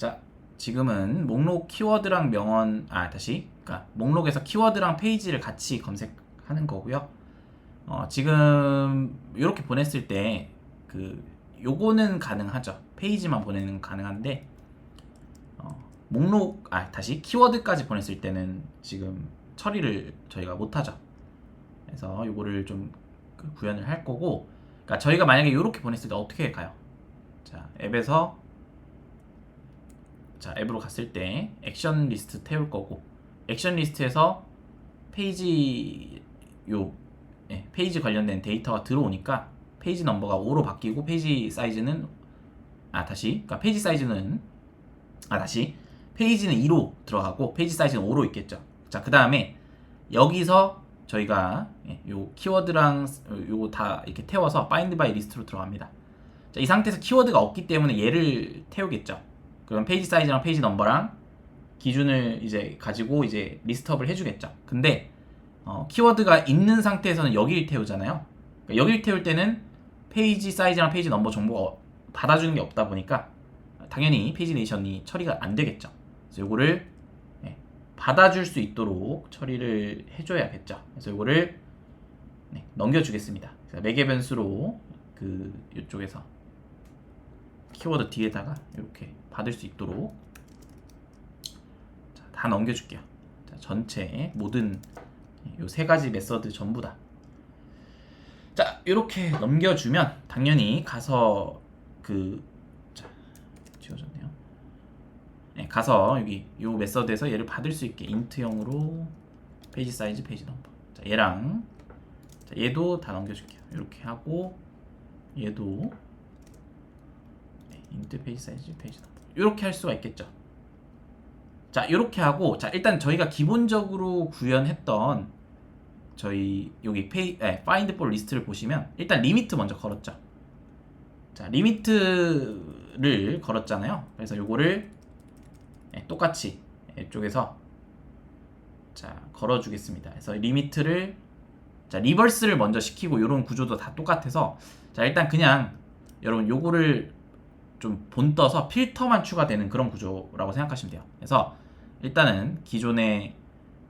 자, 지금은 목록 키워드랑 명언 아 다시 그러니까 목록에서 키워드랑 페이지를 같이 검색하는 거고요. 어, 지금 이렇게 보냈을 때 그 요거는 가능하죠. 페이지만 보내는 건 가능한데 어, 목록 아 다시 키워드까지 보냈을 때는 지금 처리를 저희가 못 하죠. 그래서 요거를 좀 그 구현을 할 거고 그러니까 저희가 만약에 이렇게 보냈을 때 어떻게 가요? 자, 앱에서 자, 앱으로 갔을 때 액션 리스트 태울 거고 액션 리스트에서 페이지 요 예, 페이지 관련된 데이터가 들어오니까 페이지 넘버가 5로 바뀌고 페이지 사이즈는 아 다시 그러니까 페이지 사이즈는 아 다시 페이지는 2로 들어가고 페이지 사이즈는 5로 있겠죠. 자, 그 다음에 여기서 저희가 예, 요 키워드랑 요거 다 이렇게 태워서 find by 리스트로 들어갑니다. 자, 이 상태에서 키워드가 없기 때문에 얘를 태우겠죠. 그럼 페이지 사이즈랑 페이지 넘버랑 기준을 이제 가지고 이제 리스트업을 해주겠죠. 근데 어, 키워드가 있는 상태에서는 여기를 태우잖아요. 그러니까 여기를 태울 때는 페이지 사이즈랑 페이지 넘버 정보가 어- 받아주는 게 없다 보니까 당연히 페이지 네이션이 처리가 안 되겠죠. 그래서 요거를 예, 받아줄 수 있도록 처리를 해줘야겠죠. 그래서 요거를 네, 넘겨주겠습니다. 매개 변수로 그 이쪽에서 키워드 뒤에다가 이렇게 받을 수 있도록 자, 다 넘겨줄게요. 자, 전체 모든 요 세 가지 메서드 전부 다. 자, 이렇게 넘겨주면 당연히 가서 그 자, 지워졌네요. 네, 가서 여기 요 메서드에서 얘를 받을 수 있게 인트형으로 페이지 사이즈, 페이지 넘버. 자, 얘랑 자, 얘도 다 넘겨줄게요. 이렇게 하고 얘도 네, 인트 페이지 사이즈, 페이지 넘버. 이렇게 할 수가 있겠죠. 자, 이렇게 하고 자, 일단 저희가 기본적으로 구현했던 저희 여기 페이 네, find for 리스트를 보시면 일단 리미트 먼저 걸었죠. 자, 리미트를 걸었잖아요. 그래서 요거를 네, 똑같이 이쪽에서 자, 걸어 주겠습니다. 그래서 리미트를 자, 리버스를 먼저 시키고 이런 구조도 다 똑같아서 자, 일단 그냥 여러분 요거를 좀 본떠서 필터만 추가되는 그런 구조라고 생각하시면 돼요. 그래서 일단은 기존에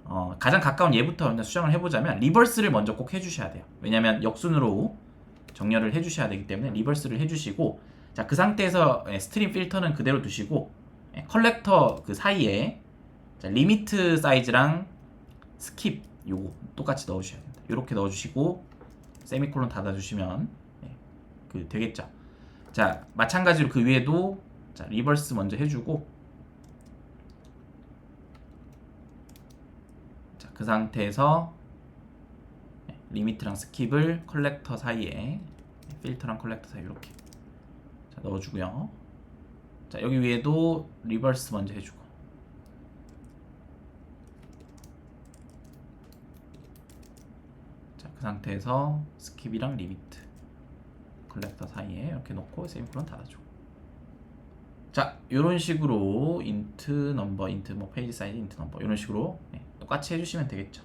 어, 가장 가까운 얘부터 일단 수정을 해보자면 리버스를 먼저 꼭 해주셔야 돼요. 왜냐하면 역순으로 정렬을 해주셔야 되기 때문에 리버스를 해주시고 자 그 상태에서 예, 스트림 필터는 그대로 두시고 예, 컬렉터 그 사이에 자, 리미트 사이즈랑 스킵 요거 똑같이 넣어주셔야 됩니다. 이렇게 넣어주시고 세미콜론 닫아주시면 예, 그 되겠죠. 자 마찬가지로 그 위에도 자 리버스 먼저 해주고 자, 그 상태에서 네, 리미트랑 스킵을 컬렉터 사이에 네, 필터랑 컬렉터 사이 이렇게 자, 넣어주고요. 자 여기 위에도 리버스 먼저 해주고 자 그 상태에서 스킵이랑 리미트 컬렉터 사이에 이렇게 놓고 세미콜론 닫아주고 자 이런 식으로 인트 넘버 인트 뭐 페이지 사이즈 인트 넘버 이런 식으로 네, 똑같이 해주시면 되겠죠.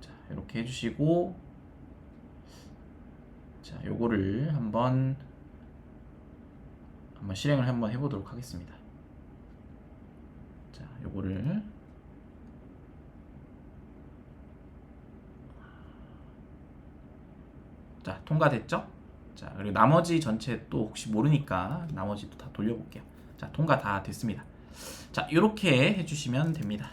자 이렇게 해주시고 자 요거를 한번 한번 실행을 한번 해보도록 하겠습니다. 자 요거를 자 통과됐죠? 자 그리고 나머지 전체 또 혹시 모르니까 나머지도 다 돌려볼게요. 자 통과 다 됐습니다. 자 이렇게 해주시면 됩니다.